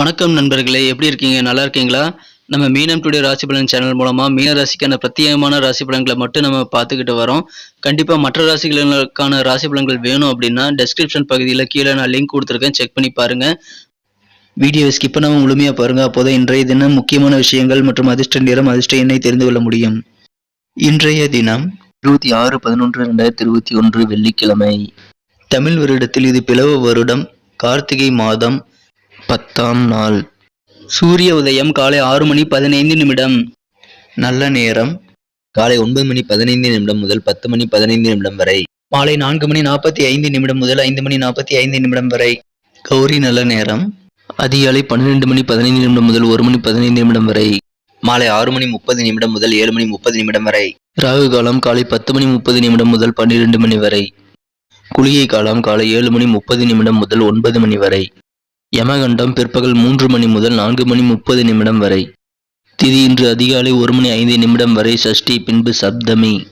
வணக்கம் நண்பர்களே எப்படி இருக்கீங்க? நல்லா இருக்கீங்களா? நம்ம மீனம் டுடே ராசி பலன் சேனல் மூலமாக மீன ராசிக்கான பிரத்யேகமான ராசி பலன்களை மட்டும் நம்ம பார்த்துக்கிட்டு வரோம். கண்டிப்பாக மற்ற ராசிகளுக்கான ராசி பலன்கள் வேணும் அப்படின்னா டெஸ்கிரிப்ஷன் பகுதியில் கீழே நான் லிங்க் கொடுத்துருக்கேன். செக் பண்ணி பாருங்கள் வீடியோவை ஸ்கிப் பண்ணாமல் முழுமையாக பாருங்க. அப்போதான் இன்றைய தினம் முக்கியமான விஷயங்கள் மற்றும் அதிர்ஷ்ட நேரம் அதிர்ஷ்ட எண்ணை தெரிந்து கொள்ள முடியும். இன்றைய தினம் இருபத்தி ஆறு பதினொன்று ரெண்டாயிரத்தி இருபத்தி ஒன்று வெள்ளிக்கிழமை. தமிழ் வருடத்தில் இது பிளவு வருடம். கார்த்திகை மாதம். பத்தாம் நாள். சூரிய உதயம் காலை ஆறு மணி பதினைந்து நிமிடம். நல்ல நேரம். காலை ஒன்பது மணி பதினைந்து நிமிடம் முதல் பத்து மணி பதினைந்து நிமிடம் வரை. மாலை நான்கு மணி நாற்பத்தி ஐந்து நிமிடம் முதல் ஐந்து மணி நாற்பத்தி ஐந்து நிமிடம் வரை. கௌரி நல்ல நேரம். அதிகாலை பன்னிரெண்டு மணி பதினைந்து நிமிடம் முதல் ஒரு மணி பதினைந்து நிமிடம் வரை. மாலை ஆறு மணி முப்பது நிமிடம் முதல் ஏழு மணி முப்பது நிமிடம் வரை. ராகு காலம் காலை பத்து மணி முப்பது நிமிடம் முதல் பன்னிரெண்டு மணி வரை. குளிகை காலம் காலை ஏழு மணி முப்பது நிமிடம் முதல் ஒன்பது மணி வரை. யமகண்டம் பிற்பகல் மூன்று மணி முதல் நான்கு மணி முப்பது நிமிடம் வரை. திதி இன்று அதிகாலை ஒரு மணி ஐந்து நிமிடம் வரை சஷ்டி பின்பு சப்தமி.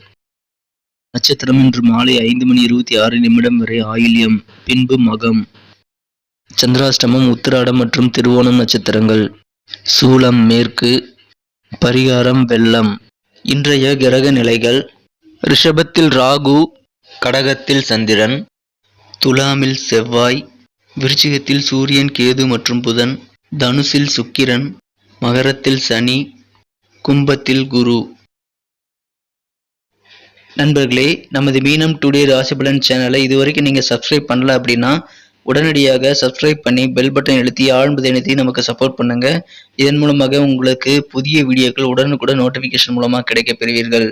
நட்சத்திரம் இன்று மாலை ஐந்து மணி இருபத்தி ஆறு நிமிடம் வரை ஆயில்யம் பின்பு மகம். சந்திராஷ்டமம் உத்திராடம் மற்றும் திருவோணம் நட்சத்திரங்கள். சூலம் மேற்கு. பரிகாரம் வெள்ளம். இன்றைய கிரக நிலைகள். ரிஷபத்தில் ராகு கடகத்தில் சந்திரன். துலாமில் செவ்வாய். விருச்சிகத்தில் சூரியன் கேது மற்றும் புதன் தனுசில் சுக்கிரன் மகரத்தில் சனி கும்பத்தில் குரு. நண்பர்களே நமது மீனம் டுடே ராசிபலன் சேனலை இதுவரைக்கும் நீங்கள் சப்ஸ்கிரைப் பண்ணல அப்படின்னா உடனடியாக சப்ஸ்கிரைப் பண்ணி பெல் பட்டன் எழுத்தி ஆழ்ந்ததை இணைத்தி நமக்கு சப்போர்ட் பண்ணுங்க. இதன் மூலமாக உங்களுக்கு புதிய வீடியோக்கள் உடனுக்குடன் நோட்டிஃபிகேஷன் மூலமாக கிடைக்க பெறுவீர்கள்.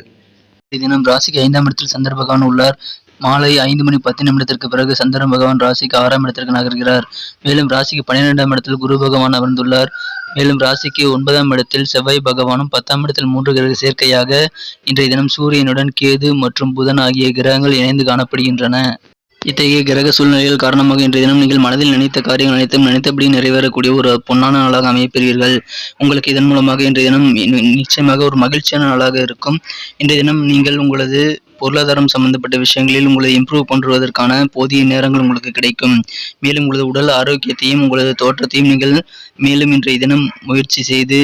தினம் ராசிக்கு ஐந்தாம் இடத்தில் சந்திர பகவான் உள்ளார். மாலை ஐந்து மணி பத்து நிமிடத்திற்கு பிறகு சந்திரன் பகவான் ராசிக்கு ஆறாம் இடத்திற்கு நகர்கிறார். மேலும் ராசிக்கு பன்னிரெண்டாம் இடத்தில் குரு பகவான் அமர்ந்துள்ளார். மேலும் ராசிக்கு ஒன்பதாம் இடத்தில் செவ்வாய் பகவானும் பத்தாம் இடத்தில் மூன்று கிரக சேர்க்கையாக இன்றைய தினம் சூரியனுடன் கேது மற்றும் புதன் ஆகிய கிரகங்கள் இணைந்து காணப்படுகின்றன. இத்தகைய கிரக சூழ்நிலைகள் காரணமாக இன்றைய தினம் நீங்கள் மனதில் நினைத்த காரியங்கள் அனைத்தும் நினைத்தபடி நிறைவேறக்கூடிய ஒரு பொன்னான நாளாக அமையப்பெறுவீர்கள். உங்களுக்கு இதன் மூலமாக இன்றைய தினம் நிச்சயமாக ஒரு மகிழ்ச்சியான நாளாக இருக்கும். இன்றைய தினம் நீங்கள் உங்களது பொருளாதாரம் சம்பந்தப்பட்ட விஷயங்களில் உங்களை இம்ப்ரூவ் பண்ணுவதற்கான போதிய நேரங்கள் உங்களுக்கு கிடைக்கும். மேலும் உங்களது உடல் ஆரோக்கியத்தையும் உங்களது தோற்றத்தையும் நீங்கள் மேலும் இன்றைய தினம் முயற்சி செய்து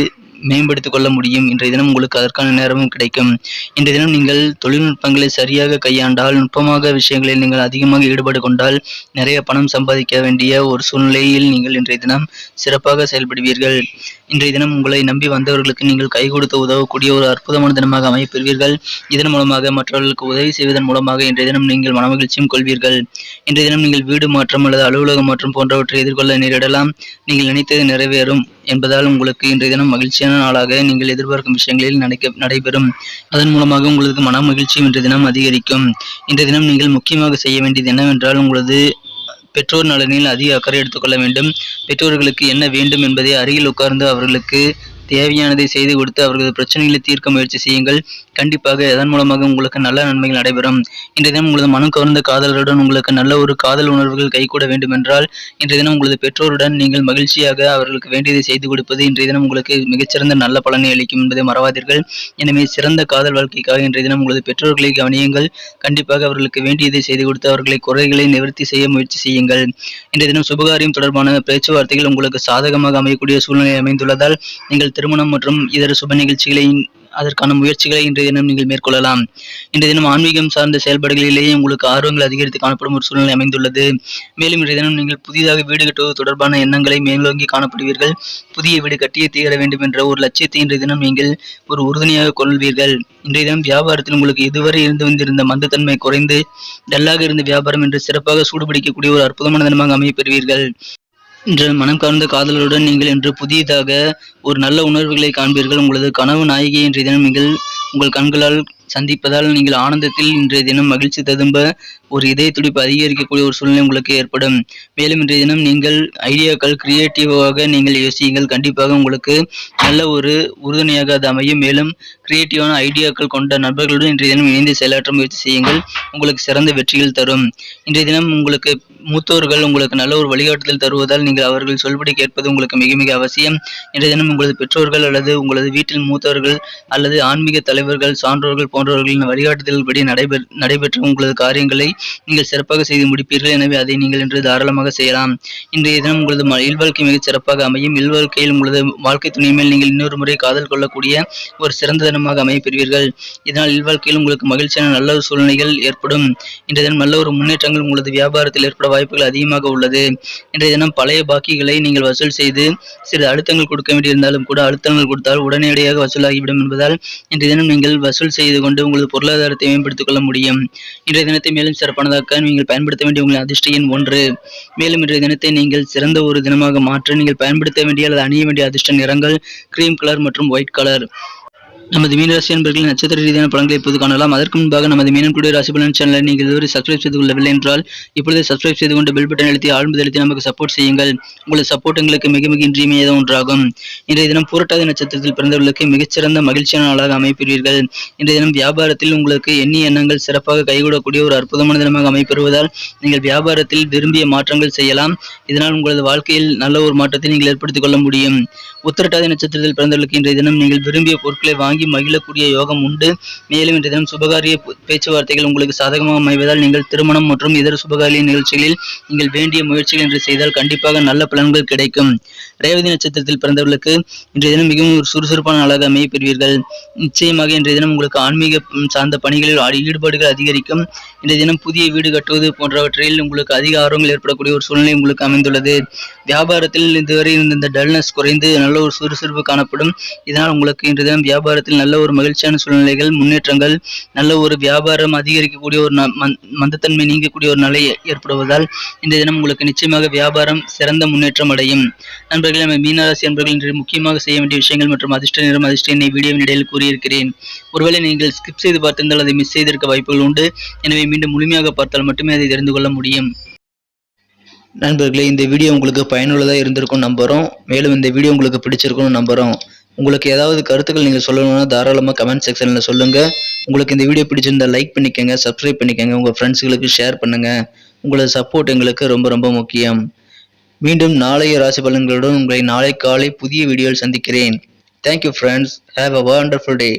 மேம்படுத்திக் கொள்ள முடியும். இன்றைய தினம் உங்களுக்கு அதற்கான நேரமும் கிடைக்கும். இன்றைய தினம் நீங்கள் தொழில்நுட்பங்களை சரியாக கையாண்டால் நுட்பமாக விஷயங்களில் நீங்கள் அதிகமாக ஈடுபாடு கொண்டால் நிறைய பணம் சம்பாதிக்க வேண்டிய ஒரு சூழ்நிலையில் நீங்கள் இன்றைய தினம் சிறப்பாக செயல்படுவீர்கள். இன்றைய தினம் உங்களை நம்பி வந்தவர்களுக்கு நீங்கள் கை கொடுத்து உதவக்கூடிய ஒரு அற்புதமான தினமாக அமைப்பெறுவீர்கள் இதன் மூலமாக மற்றவர்களுக்கு உதவி செய்வதன் மூலமாக இன்றைய தினம் நீங்கள் மனமகிழ்ச்சியும் கொள்வீர்கள். இன்றைய தினம் நீங்கள் வீடு மாற்றம் அல்லது அலுவலக மாற்றம் போன்றவற்றை எதிர்கொள்ள நேரிடலாம். நீங்கள் நினைத்தது நிறைவேறும். என்பதால் உங்களுக்கு இன்றைய தினம் மகிழ்ச்சியான நாளாக நீங்கள் எதிர்பார்க்கும் விஷயங்களில் நடக்க நடைபெறும். அதன் மூலமாக உங்களுக்கு மன மகிழ்ச்சியும் இன்றைய தினம் அதிகரிக்கும். இன்றைய தினம் நீங்கள் முக்கியமாக செய்ய வேண்டியது என்னவென்றால் உங்களது பெற்றோர் நலனில் அதிக அக்கறை எடுத்துக்கொள்ள வேண்டும். பெற்றோர்களுக்கு என்ன வேண்டும் என்பதை அருகில் உட்கார்ந்து அவர்களுக்கு தேவையானதை செய்து கொடுத்து அவர்களது பிரச்சனைகளை தீர்க்க முயற்சி செய்யுங்கள். கண்டிப்பாக அதன் மூலமாக உங்களுக்கு நல்ல நன்மைகள் நடைபெறும். இன்றைய தினம் உங்களது மனம் கவர்ந்த காதலருடன் உங்களுக்கு நல்ல ஒரு காதல் உணர்வுகள் கைகூட வேண்டுமென்றால் இன்றைய தினம் உங்களது பெற்றோருடன் நீங்கள் மகிழ்ச்சியாக அவர்களுக்கு வேண்டியதை செய்து கொடுப்பது இன்றைய தினம் உங்களுக்கு மிகச்சிறந்த நல்ல பலனை அளிக்கும் என்பதை மறவாதீர்கள். எனவே சிறந்த காதல் வாழ்க்கைக்காக இன்றைய தினம் உங்களது பெற்றோர்களை கவனியுங்கள். கண்டிப்பாக அவர்களுக்கு வேண்டியதை செய்து கொடுத்து அவர்களை குறைகளை நிவர்த்தி செய்ய முயற்சி செய்யுங்கள். இன்றைய தினம் சுபகாரியம் தொடர்பான பேச்சுவார்த்தைகள் உங்களுக்கு சாதகமாக அமையக்கூடிய சூழ்நிலை அமைந்துள்ளதால் நீங்கள் திருமணம் மற்றும் இதர சுப நிகழ்ச்சிகளை அதற்கான முயற்சிகளை இன்றைய தினம் நீங்கள் மேற்கொள்ளலாம். இன்றைய தினம் ஆன்மீகம் சார்ந்த செயல்பாடுகளிலேயே உங்களுக்கு ஆர்வங்கள் அதிகரித்து காணப்படும் ஒரு சூழ்நிலை அமைந்துள்ளது. மேலும் இன்றைய தினம் நீங்கள் புதிதாக வீடு கட்டுவது தொடர்பான எண்ணங்களை மேலோங்கி காணப்படுவீர்கள். புதிய வீடு கட்டியே தீர வேண்டும் என்ற ஒரு லட்சியத்தை இன்றைய தினம் நீங்கள் ஒரு உறுதுணையாக கொள்வீர்கள். இன்றைய தினம் வியாபாரத்தில் உங்களுக்கு இதுவரை இருந்து வந்திருந்த மந்தத்தன்மை குறைந்து டல்லாக இருந்த வியாபாரம் என்று சிறப்பாக சூடுபிடிக்கக்கூடிய ஒரு அற்புதமான தினமாக அமையப் பெறுவீர்கள். இன்று மனம் கவர்ந்த காதலருடன் நீங்கள் இன்று புதியதாக ஒரு நல்ல உணர்வுகளை காண்பீர்கள். உங்களது கனவு நாயகி என்ற தினம் நீங்கள் உங்கள் கண்களால் சந்திப்பதால் நீங்கள் ஆனந்தத்தில் இன்றைய தினம் மகிழ்ச்சி ததும்ப ஒரு இதய துடிப்பு அதிகரிக்கக்கூடிய ஒரு சூழ்நிலை உங்களுக்கு ஏற்படும். மேலும் இன்றைய தினம் நீங்கள் ஐடியாக்கள் கிரியேட்டிவாக நீங்கள் யோசியுங்கள். கண்டிப்பாக உங்களுக்கு நல்ல ஒரு உறுதுணையாக அது அமையும். மேலும் கிரியேட்டிவான ஐடியாக்கள் கொண்ட நண்பர்களுடன் இன்றைய தினம் இணைந்து செயலாற்ற முயற்சி செய்யுங்கள். உங்களுக்கு சிறந்த வெற்றிகள் தரும். இன்றைய தினம் உங்களுக்கு மூத்தோர்கள் உங்களுக்கு நல்ல ஒரு வழிகாட்டுதல் தருவதால் நீங்கள் அவர்கள் சொல்படி கேட்பது உங்களுக்கு மிக மிக அவசியம். இன்றைய தினம் உங்களது பெற்றோர்கள் அல்லது உங்களது வீட்டில் மூத்தவர்கள் அல்லது ஆன்மீக தலைவர்கள் சான்றோர்கள் போன்றவர்களின் வழிகாட்டுதல்படி நடைபெற நடைபெற்ற உங்களது காரியங்களை நீங்கள் சிறப்பாக செய்து முடிப்பீர்கள். எனவே அதை நீங்கள் இன்று தாராளமாக செய்யலாம். இன்றைய தினம் உங்களது இல்வாழ்க்கை மிகச் சிறப்பாக அமையும். இல்வாழ்க்கையில் உங்களது வாழ்க்கை துணை மேல் நீங்கள் இன்னொரு முறை காதல் கொள்ளக்கூடிய ஒரு சிறந்த தினமாக அமையப்பெறுவீர்கள். இதனால் இல்வாழ்க்கையில் உங்களுக்கு மகிழ்ச்சியான நல்ல ஒரு சூழ்நிலைகள் ஏற்படும். இன்றைய தினம் நல்ல ஒரு முன்னேற்றங்கள் உங்களது வியாபாரத்தில் ஏற்பட வாய்ப்புகள் அதிகமாக உள்ளது. இன்றைய தினம் பழைய பாக்கிகளை நீங்கள் வசூல் செய்து சிறு அழுத்தங்கள் கொடுக்க வேண்டியிருந்தாலும் கூட அழுத்தங்கள் கொடுத்தால் உடனடியாக வசூலாகிவிடும் என்பதால் இன்றைய தினம் நீங்கள் வசூல் செய்து கொண்டு உங்களது பொருளாதாரத்தை மேம்படுத்திக் கொள்ள முடியும். இன்றைய தினத்தை மேலும் சிறப்பானதாக்க நீங்கள் பயன்படுத்த வேண்டிய உங்கள் அதிர்ஷ்ட எண் ஒன்று. மேலும் இன்றைய தினத்தை நீங்கள் சிறந்த ஒரு தினமாக மாற்ற நீங்கள் பயன்படுத்த வேண்டிய அல்லது அணிய வேண்டிய அதிர்ஷ்ட நிறங்கள் கிரீம் கலர் மற்றும் ஒயிட் கலர் நமது மீனராசி அன்பர்களின் நட்சத்திர ரீதியான பலன்களை இப்போது காணலாம். அதற்கு முன்பாக நமது மீனன்குடி ராசி பலன் சேனலை நீங்கள் இதுவரை சப்ஸ்கிரைப் செய்து கொள்ளவில்லை என்றால் இப்பொழுது சப்ஸ்கிரைப் செய்து கொண்டு பெல் பட்டன் அழுத்தி ஆழ்ந்து அழுத்தி நமக்கு சப்போர்ட் செய்யுங்கள். உங்களது சப்போர்ட் எங்களுக்கு மிக மிக இன்றியமையாத ஒன்றாகும். இன்றைய தினம் பூரட்டாதி நட்சத்திரத்தில் பிறந்தவர்களுக்கு மிகச்சிறந்த மகிழ்ச்சியான நாளாக அமைப்பீர்கள் இன்றைய தினம் வியாபாரத்தில் உங்களுக்கு எண்ணிய எண்ணங்கள் சிறப்பாக கைகூடக்கூடிய ஒரு அற்புதமான தினமாக அமைப்பெறுவதால் நீங்கள் வியாபாரத்தில் விரும்பிய மாற்றங்கள் செய்யலாம். இதனால் உங்களது வாழ்க்கையில் நல்ல ஒரு மாற்றத்தை நீங்கள் ஏற்படுத்திக் கொள்ள முடியும். உத்திரட்டாதி நட்சத்திரத்தில் பிறந்தவர்களுக்கு இன்றைய தினம் நீங்கள் விரும்பிய பொருட்களை வாங்கி மகிழக்கூடிய யோகம் உண்டு. மேலும் இன்றைய தினம் சுபகாரிய பேச்சுவார்த்தைகள் உங்களுக்கு சாதகமாக அமைவதால் நீங்கள் திருமணம் மற்றும் இதர சுபகாரிய நிகழ்ச்சிகளில் நீங்கள் வேண்டிய முயற்சிகள் என்று செய்தால் கண்டிப்பாக நல்ல பலன்கள் கிடைக்கும். ரேவதி நட்சத்திரத்தில் பிறந்தவர்களுக்கு இன்றைய தினம் மிகவும் ஒரு சுறுசுறுப்பான நாளாக அமைய பெறுவீர்கள் நிச்சயமாக இன்றைய தினம் உங்களுக்கு ஆன்மீக சார்ந்த பணிகளில் ஈடுபாடுகள் அதிகரிக்கும். இன்றைய தினம் புதிய வீடு கட்டுவது போன்றவற்றில் உங்களுக்கு அதிக ஆர்வங்கள் ஏற்படக்கூடிய ஒரு சூழ்நிலை உங்களுக்கு அமைந்துள்ளது. வியாபாரத்தில் இதுவரை இருந்த இந்த டல்னஸ் குறைந்து நல்ல ஒரு சுறுசுறுப்பு காணப்படும். இதனால் உங்களுக்கு இன்றைய தினம் வியாபாரத்தில் நல்ல ஒரு மகிழ்ச்சியான சூழ்நிலைகள் முன்னேற்றங்கள் நல்ல ஒரு வியாபாரம் அதிகரிக்கக்கூடிய ஒரு மந்தத்தன்மை நீங்கக்கூடிய ஒரு நிலை ஏற்படுவதால் இந்த தினம் உங்களுக்கு நிச்சயமாக வியாபாரம் சிறந்த முன்னேற்றம் அடையும். நண்பர்களே நம்ம மீனராசி என்பர்கள் இன்று முக்கியமாக செய்ய வேண்டிய விஷயங்கள் மற்றும் அதிர்ஷ்ட நிறம் அதிர்ஷ்ட எண்ணை வீடியோவின் இடையில் கூறியிருக்கிறேன். ஒருவேளை நீங்கள் ஸ்கிப் செய்து பார்த்திருந்தால் அதை மிஸ் செய்திருக்க வாய்ப்புகள் உண்டு. எனவே மீண்டும் முழுமையாக பார்த்தால் மட்டுமே அதை தெரிந்து கொள்ள முடியும். நண்பர்களே இந்த வீடியோ உங்களுக்கு பயனுள்ளதாக இருந்திருக்கும் நம்புகிறோம் மேலும் இந்த வீடியோ உங்களுக்கு பிடிச்சிருக்கும்னு நம்புகிறோம் உங்களுக்கு ஏதாவது கருத்துக்கள் நீங்கள் சொல்லணும்னா தாராளமாக கமெண்ட் செக்ஷனில் சொல்லுங்கள் உங்களுக்கு இந்த வீடியோ பிடிச்சிருந்தா லைக் பண்ணிக்கோங்க சப்ஸ்கிரைப் பண்ணிக்கோங்க உங்கள் ஃப்ரெண்ட்ஸுகளுக்கு ஷேர் பண்ணுங்கள் உங்களது சப்போர்ட் எங்களுக்கு ரொம்ப ரொம்ப முக்கியம். மீண்டும் நாளைய ராசி பலன்களுடன் உங்களை நாளை காலை புதிய வீடியோவில் சந்திக்கிறேன். Thank you friends have a wonderful day